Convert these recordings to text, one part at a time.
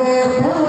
বন্দির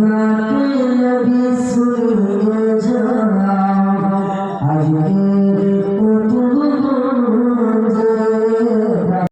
না নবী সুরে